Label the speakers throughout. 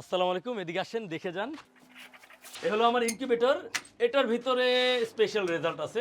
Speaker 1: আসসালামু আলাইকুম, এদিকে আসেন, দেখে যান। এ হলো আমার ইনকিউবেটর এটার ভিতরে স্পেশাল রেজাল্ট আছে।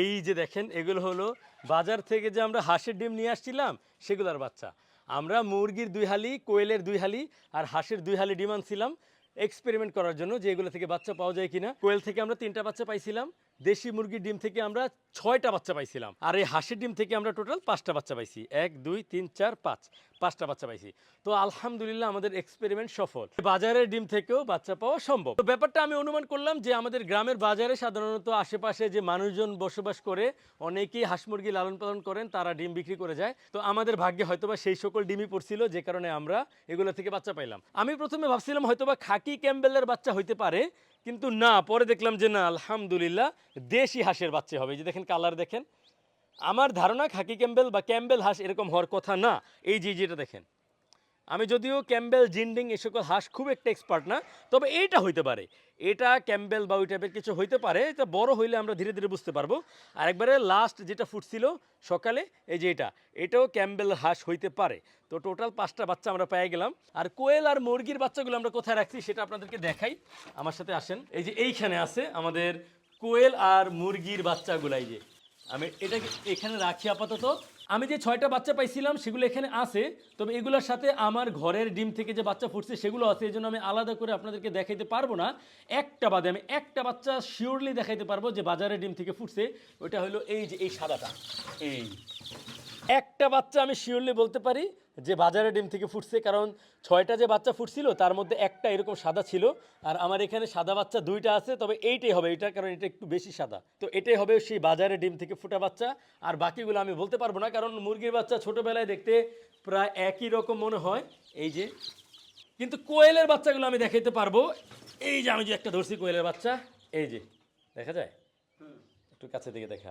Speaker 1: এই যে দেখেন, এগুলো হলো বাজার থেকে যে আমরা হাঁসের ডিম নিয়ে আসছিলাম, সেগুলোর বাচ্চা। আমরা মুরগির দুই হালি, কোয়েলের দুই হালি আর হাঁসের দুই হালি ডিম আনছিলাম এক্সপেরিমেন্ট করার জন্য যে এগুলো থেকে বাচ্চা পাওয়া যায় কিনা। কোয়েল থেকে আমরা তিনটা বাচ্চা পাইছিলাম দেশি মুরগির ডিম থেকে আমরা ছয়টা বাচ্চা পাইছিলাম। আর এই হাঁসের ডিম থেকে আমরা টোটাল পাঁচটা বাচ্চা পাইছি। এক, দুই, তিন, চার, পাঁচ, পাঁচটা বাচ্চা পাইছি। তো আলহামদুলিল্লাহ আমাদের এক্সপেরিমেন্ট সফল। বাজারের ডিম থেকেও বাচ্চা পাওয়া সম্ভব। তো ব্যাপারটা আমি অনুমান করলাম যে আমাদের গ্রামের বাজারে সাধারণত আশেপাশে যে মানুষজন বসবাস করে, অনেকেই হাঁস মুরগি লালন পালন করেন, তারা ডিম বিক্রি করে যায়। তো আমাদের ভাগ্যে হয়তোবা সেই সকল ডিমই পড়ছিল, যে কারণে আমরা এগুলো থেকে বাচ্চা পাইলাম। আমি প্রথমে ভাবছিলাম হয়তোবা খাকি ক্যাম্বেলের বাচ্চা হইতে পারে কিন্তু না, পরে দেখলাম যে না, আলহামদুলিল্লাহ দেশি হাঁসের বাচ্চা হবে। যে দেখেন কালার দেখেন। আমার ধারণা খাকি ক্যাম্বেল বা ক্যাম্বেল হাঁস এরকম হওয়ার কথা না। এই যে যেটা দেখেন। আমি যদিও ক্যাম্বেল, জিন্ডিং এ সকল হাঁস খুব একটা এক্সপার্ট না, তবে এইটা হইতে পারে। এটা ক্যাম্বেল বা ওই টাইপের কিছু হইতে পারে এটা বড় হইলে আমরা ধীরে ধীরে বুঝতে পারব। আর একবারে লাস্ট যেটা ফুটছিল সকালে, এই যে এটা, এটাও ক্যাম্বেল হাঁস হইতে পারে। তো টোটাল পাঁচটা বাচ্চা আমরা পেয়ে গেলাম। আর কোয়েল আর মুরগির বাচ্চাগুলো আমরা কোথায় রাখছি সেটা আপনাদেরকে দেখাই। আমার সাথে আসেন। এই যে এইখানে আছে আমাদের কোয়েল আর মুরগির বাচ্চাগুলো এই যে। আমি এটাকে এখানে রাখি আপাতত। আমি যে ছয়টা বাচ্চা পাইছিলাম, সেগুলো এখানে আছে। তবে এগুলোর সাথে আমার ঘরের ডিম থেকে যে বাচ্চা ফুটছে, সেগুলো আছে। এই জন্য আমি আলাদা করে আপনাদেরকে দেখাইতে পারব না। একটা বাদে আমি একটা বাচ্চা শিওরলি দেখাইতে পারব যে বাজারের ডিম থেকে ফুটছে। ওইটা হলো এই যে এই সাদাটা। এই। একটা বাচ্চা আমি শিওরলি বলতে পারি। যে বাজারে ডিম থেকে ফুটছে, কারণ ছয়টা যে বাচ্চা ফুটছিল, তার মধ্যে একটা এরকম সাদা ছিল। আর আমার এখানে সাদা বাচ্চা দুইটা আছে, তবে এইটাই হবে এটা কারণ এটা একটু বেশি সাদা। তো এটাই হবে সেই বাজারে ডিম থেকে ফুটা বাচ্চা। আর বাকিগুলো আমি বলতে পারব না, কারণ মুরগির বাচ্চা ছোটোবেলায় দেখতে প্রায় একই রকম মনে হয়। এই যে, কিন্তু কোয়েলের বাচ্চাগুলো আমি দেখাইতে পারব। এই যে আমি যে একটা ধরছি কোয়েলের বাচ্চা, এই যে, দেখা যায়? একটু কাছে থেকে দেখা।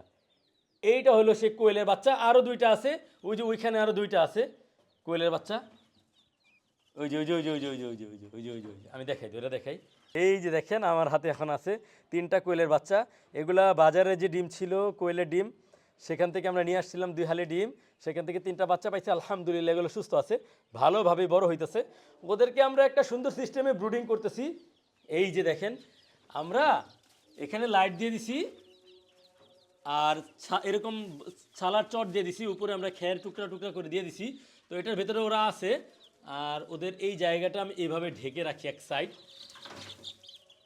Speaker 1: এইটা হলো সে কোয়েলের বাচ্চা আরও দুইটা আছে, ওই যে ওইখানে আরও দুইটা আছে। কোয়েলের বাচ্চা ওই যে ওই যে ওই যে ওই যে ওই যে ওই যে ওই যে ওই যে ওই যে ওই যে আমি দেখাই এটা দেখাই এই যে দেখেন আমার হাতে এখন আছে তিনটা কোয়েলের বাচ্চা এগুলা বাজারে যে ডিম ছিল কোয়েলের ডিম সেখান থেকে আমরা নিয়ে আসছিলাম দুই হালি ডিম সেখান থেকে তিনটা বাচ্চা পাইছি আলহামদুলিল্লাহ এগুলো সুস্থ আছে ভালোভাবেই বড় হইতেছে ওদেরকে আমরা একটা সুন্দর সিস্টেমে ব্রুডিং করতেছি এই যে দেখেন আমরা এখানে লাইট দিয়ে দিছি আর এরকম ছালার চট দিয়ে দিছি, উপরে আমরা খের টুকরা টুকরা করে দিয়ে দিছি। তো এটার ভেতরে ওরা আছে, আর ওদের এই জায়গাটা আমি এইভাবে ঢেকে রাখি এক সাইড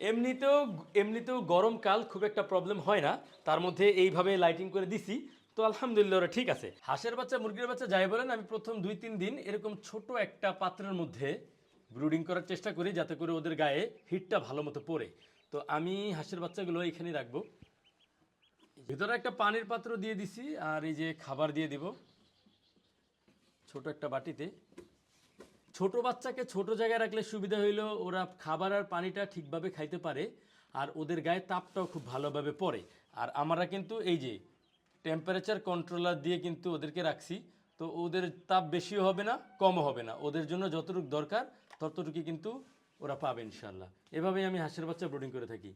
Speaker 1: এমনিতেও এমনিতেও গরমকাল খুব একটা প্রবলেম হয় না। তার মধ্যে এইভাবে লাইটিং করে দিছি। তো আলহামদুলিল্লাহ ওরা ঠিক আছে। হাঁসের বাচ্চা, মুরগির বাচ্চা যাই বলেন, আমি প্রথম দুই তিন দিন এরকম ছোট একটা পাত্রের মধ্যে ব্রুডিং করার চেষ্টা করি, যাতে করে ওদের গায়ে হিটটা ভালো মতো পড়ে। তো আমি হাঁসের বাচ্চাগুলো এখানেই রাখব। ভিতরে একটা পানির পাত্র দিয়ে দিছি, আর এই যে খাবার দিয়ে দিব। ছোট একটা বাটিতে। ছোট বাচ্চাকে ছোট জায়গায় রাখলে সুবিধা হইল, ওরা খাবার আর পানিটা ঠিকভাবে খাইতে পারে, আর ওদের গায়ে তাপটাও খুব ভালোভাবে পড়ে। আর আমরা কিন্তু এই যে টেম্পারেচার কন্ট্রোলার দিয়ে কিন্তু ওদেরকে রাখছি, তো ওদের তাপ বেশিও হবে না, কমও হবে না। ওদের জন্য যতটুকু দরকার ততটুকু কিন্তু ওরা পাবে ইনশাল্লাহ এভাবেই আমি হাঁসের বাচ্চা ব্রোডিং করে থাকি।